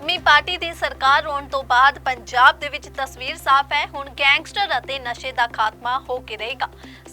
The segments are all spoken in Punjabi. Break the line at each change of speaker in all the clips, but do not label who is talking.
ਆਦਮੀ ਪਾਰਟੀ ਦੀ ਸਰਕਾਰ ਹੋਣ ਤੋਂ ਬਾਅਦ ਪੰਜਾਬ ਦੇ ਵਿੱਚ ਤਸਵੀਰ ਸਾਫ਼ ਹੈ। ਹੁਣ ਗੈਂਗਸਟਰ ਅਤੇ ਨਸ਼ੇ ਦਾ ਖਾਤਮਾ ਹੋ ਕੇ ਰਹੇਗਾ।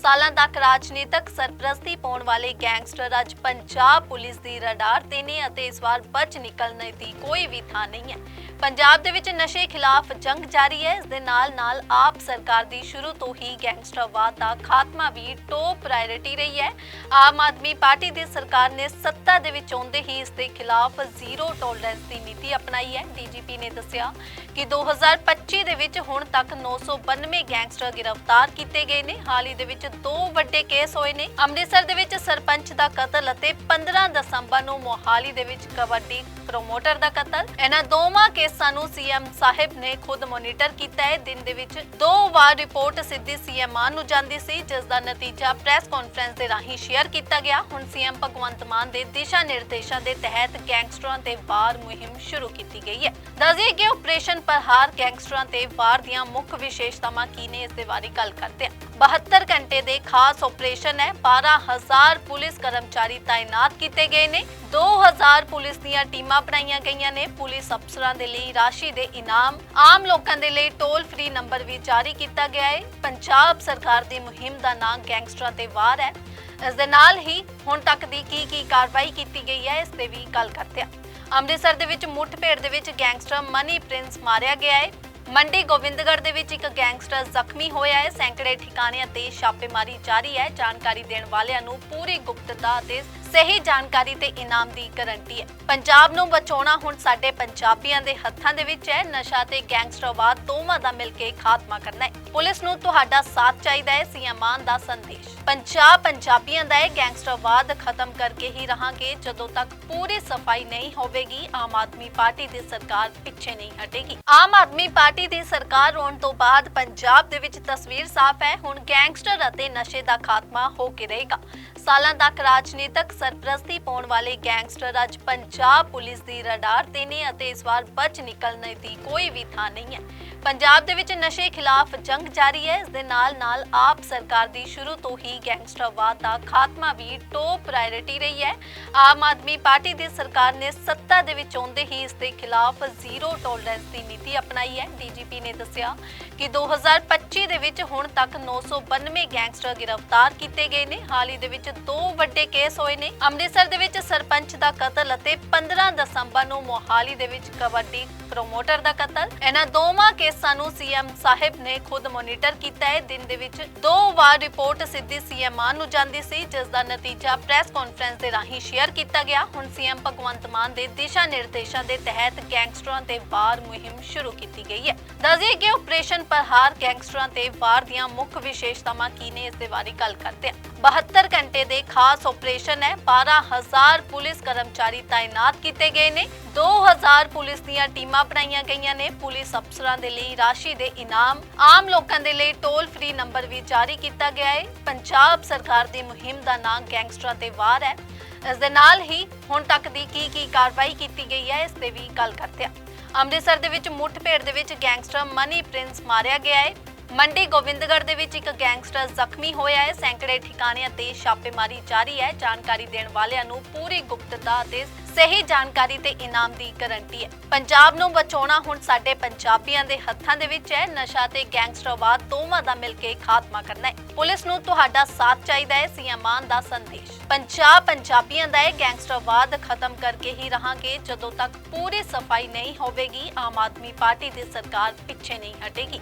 ਸਾਲਾਂ ਤੱਕ ਰਾਜਨੀਤਿਕ ਸਰਪ੍ਰਸਤੀ ਪਾਉਣ ਵਾਲੇ ਗੈਂਗਸਟਰ ਅੱਜ ਪੰਜਾਬ ਪੁਲਿਸ ਦੀ ਰਡਾਰ ਤੇ ਨੇ ਅਤੇ ਇਸ ਵਾਰ ਬਚ ਨਿਕਲਣ ਦੀ ਕੋਈ ਵੀ ਥਾਂ ਨਹੀਂ ਹੈ। ਪੰਜਾਬ ਦੇ ਵਿੱਚ ਨਸ਼ੇ ਖਿਲਾਫ ਜੰਗ ਜਾਰੀ ਹੈ। ਇਸ ਦੇ ਨਾਲ ਨਾਲ ਆਪ ਸਰਕਾਰ ਦੀ ਸ਼ੁਰੂ ਤੋਂ ਹੀ ਗੈਂਗਸਟਰਵਾਦ ਦਾ ਖਾਤਮਾ ਵੀ ਟੋਪ ਪ੍ਰਾਇੋਰਟੀ ਰਹੀ ਹੈ। ਆਮ ਆਦਮੀ ਪਾਰਟੀ ਦੀ ਸਰਕਾਰ ਨੇ ਸੱਤਾ ਦੇ ਵਿੱਚ ਆਉਂਦੇ ਹੀ ਇਸ ਦੇ ਖਿਲਾਫ ਜ਼ੀਰੋ ਟੋਲਰੈਂਸ ਦੀ ਨੀਤੀ ਅਪਣਾਈ ਹੈ। ਡੀਜੀਪੀ ਨੇ ਦੱਸਿਆ ਕਿ 2025 ਦੇ ਵਿੱਚ ਹੁਣ ਤੱਕ 992 ਗੈਂਗਸਟਰ ਗ੍ਰਿਫਤਾਰ ਕੀਤੇ ਗਏ ਨੇ। ਹਾਲ ਹੀ ਦੇ ਵਿੱਚ ਦੋ ਵੱਡੇ ਕੇਸ ਹੋਏ ਨੇ। ਅੰਮ੍ਰਿਤਸਰ ਦੇ ਵਿੱਚ ਸਰਪੰਚ ਦਾ ਕਤਲ ਅਤੇ 15 ਦਸੰਬਰ ਨੂੰ ਮੋਹਾਲੀ ਦੇ ਵਿੱਚ ਕਬੱਡੀ ਪ੍ਰੋਮੋਟਰ ਦਾ ਕਤਲ। ਇਹਨਾਂ ਦੋਵਾਂ ਕੇਸਾਂ ਨੂੰ ਸੀਐਮ ਸਾਹਿਬ ਨੇ ਖੁਦ ਮੋਨੀਟਰ ਕੀਤਾ ਹੈ। ਦਿਨ ਦੇ ਵਿੱਚ ਦੋ ਵਾਰ ਰਿਪੋਰਟ ਸਿੱਧੀ ਸੀਐਮ ਮਾਨ ਨੂੰ ਜਾਂਦੀ ਸੀ, ਜਿਸ ਦਾ ਨਤੀਜਾ ਪ੍ਰੈਸ ਕਾਨਫਰੰਸ ਦੇ ਰਾਹੀਂ ਸ਼ੇਅਰ ਕੀਤਾ ਗਿਆ। ਹੁਣ ਸੀਐਮ ਭਗਵੰਤ ਮਾਨ ਦੇ ਦਿਸ਼ਾ ਨਿਰਦੇਸ਼ਾਂ ਦੇ ਤਹਿਤ ਗੈਂਗਸਟਰਾਂ ਤੇ ਵਾਰ ਮੁਹਿੰਮ ਸ਼ੁਰੂ ਕੀਤੀ ਗਈ ਹੈ। ਦੱਸਦੇ ਕਿ ਆਪਰੇਸ਼ਨ ਪ੍ਰਹਾਰ ਗੈਂਗਸਟਰਾਂ ਤੇ ਵਾਰ ਦੀਆਂ ਮੁੱਖ ਵਿਸ਼ੇਸ਼ਤਾਵਾਂ ਕੀ ਨੇ, ਇਸ ਦੇ ਬਾਰੇ ਗੱਲ ਕਰਦੇ ਹਾਂ। 72 ਘੰਟੇ ਦੇ ਖਾਸ ਆਪਰੇਸ਼ਨ ਹੈ। 12000 ਪੁਲਿਸ ਕਰਮਚਾਰੀ ਤਾਇਨਾਤ ਕੀਤੇ ਗਏ ਨੇ। 2000 ਪੁਲਿਸ ਦੀਆਂ ਟੀਮਾਂ ਬਣਾਈਆਂ ਗਈਆਂ ਨੇ। ਪੁਲਿਸ ਅਫਸਰਾਂ ਦੇ ਲਈ ਰਾਸ਼ੀ ਦੇ ਇਨਾਮ। ਆਮ ਲੋਕਾਂ ਦੇ ਲਈ ਟੋਲ ਫ੍ਰੀ ਨੰਬਰ ਵੀ ਜਾਰੀ ਕੀਤਾ ਗਿਆ ਹੈ। ਪੰਜਾਬ ਸਰਕਾਰ ਦੀ ਮੁਹਿੰਮ ਦਾ ਨਾਮ ਗੈਂਗਸਟਰਾਂ ਤੇ ਵਾਰ ਹੈ। ਇਸ ਦੇ ਨਾਲ ਹੀ ਹੁਣ ਤੱਕ ਦੀ ਕੀ ਕੀ ਕਾਰਵਾਈ ਕੀਤੀ ਗਈ ਹੈ, ਇਸ ਤੇ ਵੀ ਗੱਲ ਕਰਦੇ ਹਾਂ। ਅੰਮ੍ਰਿਤਸਰ ਦੇ ਵਿੱਚ ਮੁੱਠਭੇੜ ਦੇ ਵਿੱਚ ਗੈਂਗਸਟਰ ਮਨੀ ਪ੍ਰਿੰਸ ਮਾਰਿਆ ਗਿਆ ਹੈ। ਮੰਡੀ ਗੋਬਿੰਦਗੜ੍ਹ ਦੇ ਵਿੱਚ ਇੱਕ ਗੈਂਗਸਟਰ ਜ਼ਖਮੀ ਹੋਇਆ ਹੈ। ਸੈਂਕੜੇ ਠਿਕਾਣਿਆਂ ਤੇ ਛਾਪੇਮਾਰੀ ਜਾਰੀ ਹੈ। ਜਾਣਕਾਰੀ ਦੇਣ ਵਾਲਿਆਂ ਨੂੰ ਪੂਰੀ ਗੁਪਤਤਾ ਅਤੇ ਸਹੀ ਜਾਣਕਾਰੀ ਤੇ ਇਨਾਮ ਦੀ ਗਾਰੰਟੀ ਹੈ। ਪੰਜਾਬ ਨੂੰ ਬਚਾਉਣਾ ਹੁਣ ਸਾਡੇ ਪੰਜਾਬੀਆਂ ਦੇ ਹੱਥਾਂ ਦੇ ਵਿੱਚ ਹੈ। ਨਸ਼ਾ ਤੇ ਗੈਂਗਸਟਰਵਾਦ ਦੋਵਾਂ ਦਾ ਮਿਲ ਕੇ ਖਾਤਮਾ ਕਰਨਾ ਹੈ। ਪੁਲਿਸ ਨੂੰ ਤੁਹਾਡਾ ਸਾਥ ਚਾਹੀਦਾ ਹੈ, ਸੀਐਮ ਦਾ ਸੰਦੇਸ਼। ਪੰਜਾਬ ਪੰਜਾਬੀਆਂ ਦਾ ਹੈ ਗੈਂਗਸਟਰਵਾਦ ਖਤਮ ਕਰਕੇ ਹੀ ਰਹਾਂਗੇ। ਜਦੋਂ ਤੱਕ ਪੂਰੀ ਸਫ਼ਾਈ ਨਹੀਂ ਹੋਵੇਗੀ, ਆਮ ਆਦਮੀ ਪਾਰਟੀ ਦੀ ਸਰਕਾਰ ਪਿੱਛੇ ਨਹੀਂ ਹਟੇਗੀ। ਆਮ ਆਦਮੀ ਪਾਰਟੀ ਦੀ ਸਰਕਾਰ ਹੋਣ ਤੋਂ ਬਾਅਦ ਪੰਜਾਬ ਦੇ ਵਿੱਚ ਤਸਵੀਰ ਸਾਫ਼ ਹੈ। ਹੁਣ ਗੈਂਗਸਟਰ ਅਤੇ ਨਸ਼ੇ ਦਾ ਖਾਤਮਾ ਹੋ ਕੇ ਰਹੇਗਾ। ਸਾਲਾਂ ਤੱਕ ਰਾਜਨੀਤਿਕ ਸਰਪ੍ਰਸਤੀ ਪਾਉਣ ਵਾਲੇ ਗੈਂਗਸਟਰ ਅੱਜ ਪੰਜਾਬ ਪੁਲਿਸ ਦੀ ਰਡਾਰ ਤੇ ਨੇ ਅਤੇ ਇਸ ਵਾਰ ਬਚ ਨਿਕਲਣ ਦੀ ਕੋਈ ਵੀ ਥਾਂ ਨਹੀਂ ਹੈ। ਪੰਜਾਬ ਦੇ ਵਿੱਚ ਨਸ਼ੇ ਖਿਲਾਫ ਜੰਗ ਜਾਰੀ ਹੈ। ਇਸ ਦੇ ਨਾਲ ਨਾਲ ਆਪ ਸਰਕਾਰ ਦੀ ਸ਼ੁਰੂ ਤੋਂ ਹੀ ਗੈਂਗਸਟਰਵਾਦ ਦਾ ਖਾਤਮਾ ਵੀ ਟੋਪ ਪ੍ਰਾਇੋਰਟੀ ਰਹੀ ਹੈ। ਆਮ ਆਦਮੀ ਪਾਰਟੀ ਦੀ ਸਰਕਾਰ ਨੇ ਸੱਤਾ ਦੇ ਵਿੱਚ ਆਉਂਦੇ ਹੀ ਇਸ ਦੇ ਖਿਲਾਫ ਜ਼ੀਰੋ ਟੋਲਰੈਂਸ ਦੀ ਨੀਤੀ ਅਪਣਾਈ ਹੈ। ਡੀਜੀਪੀ ਨੇ ਦੱਸਿਆ ਕਿ 2025 ਦੇ ਵਿੱਚ ਹੁਣ ਤੱਕ 992 ਗੈਂਗਸਟਰ ਗ੍ਰਿਫਤਾਰ ਕੀਤੇ ਗਏ ਨੇ। ਹਾਲ ਹੀ ਦੇ ਵਿੱਚ ਦੋ ਵੱਡੇ ਕੇਸ ਹੋਏ ਨੇ। ਅੰਮ੍ਰਿਤਸਰ ਦੇ ਵਿੱਚ ਸਰਪੰਚ ਦਾ ਕਤਲ ਅਤੇ 15 ਦਸੰਬਰ ਨੂੰ ਮੋਹਾਲੀ ਦੇ ਵਿੱਚ ਕਬੱਡੀ ਪ੍ਰੋਮੋਟਰ ਦਾ ਕਤਲ। ਇਹਨਾਂ ਦੋਵਾਂ ਕੇਸਾਂ ਨੂੰ ਸੀਐਮ ਸਾਹਿਬ ਨੇ ਖੁਦ ਮੋਨੀਟਰ ਕੀਤਾ ਹੈ। ਦਿਨ ਦੇ ਵਿੱਚ ਦੋ ਵਾਰ ਰਿਪੋਰਟ ਸਿੱਧੀ ਸੀਐਮ ਮਾਨ ਨੂੰ ਜਾਂਦੀ ਸੀ, ਜਿਸ ਦਾ ਨਤੀਜਾ ਪ੍ਰੈਸ ਕਾਨਫਰੰਸ ਦੇ ਰਾਹੀਂ ਸ਼ੇਅਰ ਕੀਤਾ ਗਿਆ। ਹੁਣ ਸੀਐਮ ਭਗਵੰਤ ਮਾਨ ਦੇ ਦਿਸ਼ਾ ਨਿਰਦੇਸ਼ਾਂ ਦੇ ਤਹਿਤ ਗੈਂਗਸਟਰਾਂ ਤੇ ਵਾਰ ਮੁਹਿੰਮ ਸ਼ੁਰੂ ਕੀਤੀ ਗਈ ਹੈ। ਦੱਸਦੇ ਕਿ ਆਪਰੇਸ਼ਨ ਪ੍ਰਹਾਰ ਗੈਂਗਸਟਰਾਂ ਤੇ ਵਾਰ ਦੀਆਂ ਮੁੱਖ ਵਿਸ਼ੇਸ਼ਤਾਵਾਂ ਕੀ ਨੇ, ਇਸ ਦੇ ਬਾਰੇ ਗੱਲ ਕਰਦੇ ਹਾਂ। 72 ਘੰਟੇ ਦੇ ਖਾਸ ਆਪਰੇਸ਼ਨ ਹੈ। 12000 ਪੁਲਿਸ ਕਰਮਚਾਰੀ ਤਾਇਨਾਤ ਕੀਤੇ ਗਏ ਨੇ। 2000 ਪੁਲਿਸ ਦੀਆਂ ਟੀਮਾਂ ਬਣਾਈਆਂ ਗਈਆਂ ਨੇ। ਪੁਲਿਸ ਅਫਸਰਾਂ ਦੇ ਲਈ ਰਾਸ਼ੀ ਦੇ ਇਨਾਮ। ਆਮ ਲੋਕਾਂ ਦੇ ਲਈ ਟੋਲ ਫ੍ਰੀ ਨੰਬਰ ਵੀ ਜਾਰੀ ਕੀਤਾ ਗਿਆ ਹੈ। ਪੰਜਾਬ ਸਰਕਾਰ ਦੀ ਮੁਹਿੰਮ ਦਾ ਨਾਮ ਗੈਂਗਸਟਰਾਂ ਤੇ ਵਾਰ ਹੈ। ਇਸ ਦੇ ਨਾਲ ਹੀ ਹੁਣ ਤੱਕ ਦੀ ਕੀ ਕੀ ਕਾਰਵਾਈ ਕੀਤੀ ਗਈ ਹੈ, ਇਸ ਤੇ ਵੀ ਗੱਲ ਕਰਦੇ ਹਾਂ। ਅੰਮ੍ਰਿਤਸਰ ਦੇ ਵਿੱਚ ਮੁੱਠਭੇੜ ਦੇ ਵਿੱਚ ਗੈਂਗਸਟਰ ਮਨੀ ਪ੍ਰਿੰਸ ਮਾਰਿਆ ਗਿਆ ਹੈ। ਮੰਡੀ ਗੋਬਿੰਦਗੜ੍ਹ ਦੇ ਵਿੱਚ ਇੱਕ ਗੈਂਗਸਟਰ ਜ਼ਖਮੀ ਹੋਇਆ ਹੈ। ਸੈਂਕੜੇ ਠਿਕਾਣਿਆਂ ਤੇ ਛਾਪੇਮਾਰੀ ਜਾਰੀ ਹੈ। ਜਾਣਕਾਰੀ ਦੇਣ ਵਾਲਿਆਂ ਨੂੰ ਪੂਰੀ ਗੁਪਤਤਾ ਅਤੇ ਸਹੀ ਜਾਣਕਾਰੀ ਤੇ ਇਨਾਮ ਦੀ ਗਾਰੰਟੀ ਹੈ। ਪੰਜਾਬ ਨੂੰ ਬਚਾਉਣਾ ਹੁਣ ਸਾਡੇ ਪੰਜਾਬੀਆਂ ਦੇ ਹੱਥਾਂ ਦੇ ਵਿੱਚ ਹੈ। ਨਸ਼ਾ ਤੇ ਗੈਂਗਸਟਰਵਾਦ ਦੋਵਾਂ ਦਾ ਮਿਲ ਕੇ ਖਾਤਮਾ ਕਰਨਾ ਹੈ। ਪੁਲਿਸ ਨੂੰ ਤੁਹਾਡਾ ਸਾਥ ਚਾਹੀਦਾ ਹੈ, ਸੀਐਮ ਮਾਨ ਦਾ ਸੰਦੇਸ਼। ਪੰਜਾਬ ਪੰਜਾਬੀਆਂ ਦਾ ਹੈ। ਗੈਂਗਸਟਰਵਾਦ ਖਤਮ ਕਰਕੇ ਹੀ ਰਹਾਂਗੇ। ਜਦੋਂ ਤੱਕ ਪੂਰੀ ਸਫ਼ਾਈ ਨਹੀਂ ਹੋਵੇਗੀ, ਆਮ ਆਦਮੀ ਪਾਰਟੀ ਦੀ ਸਰਕਾਰ ਪਿੱਛੇ ਨਹੀਂ ਹਟੇਗੀ।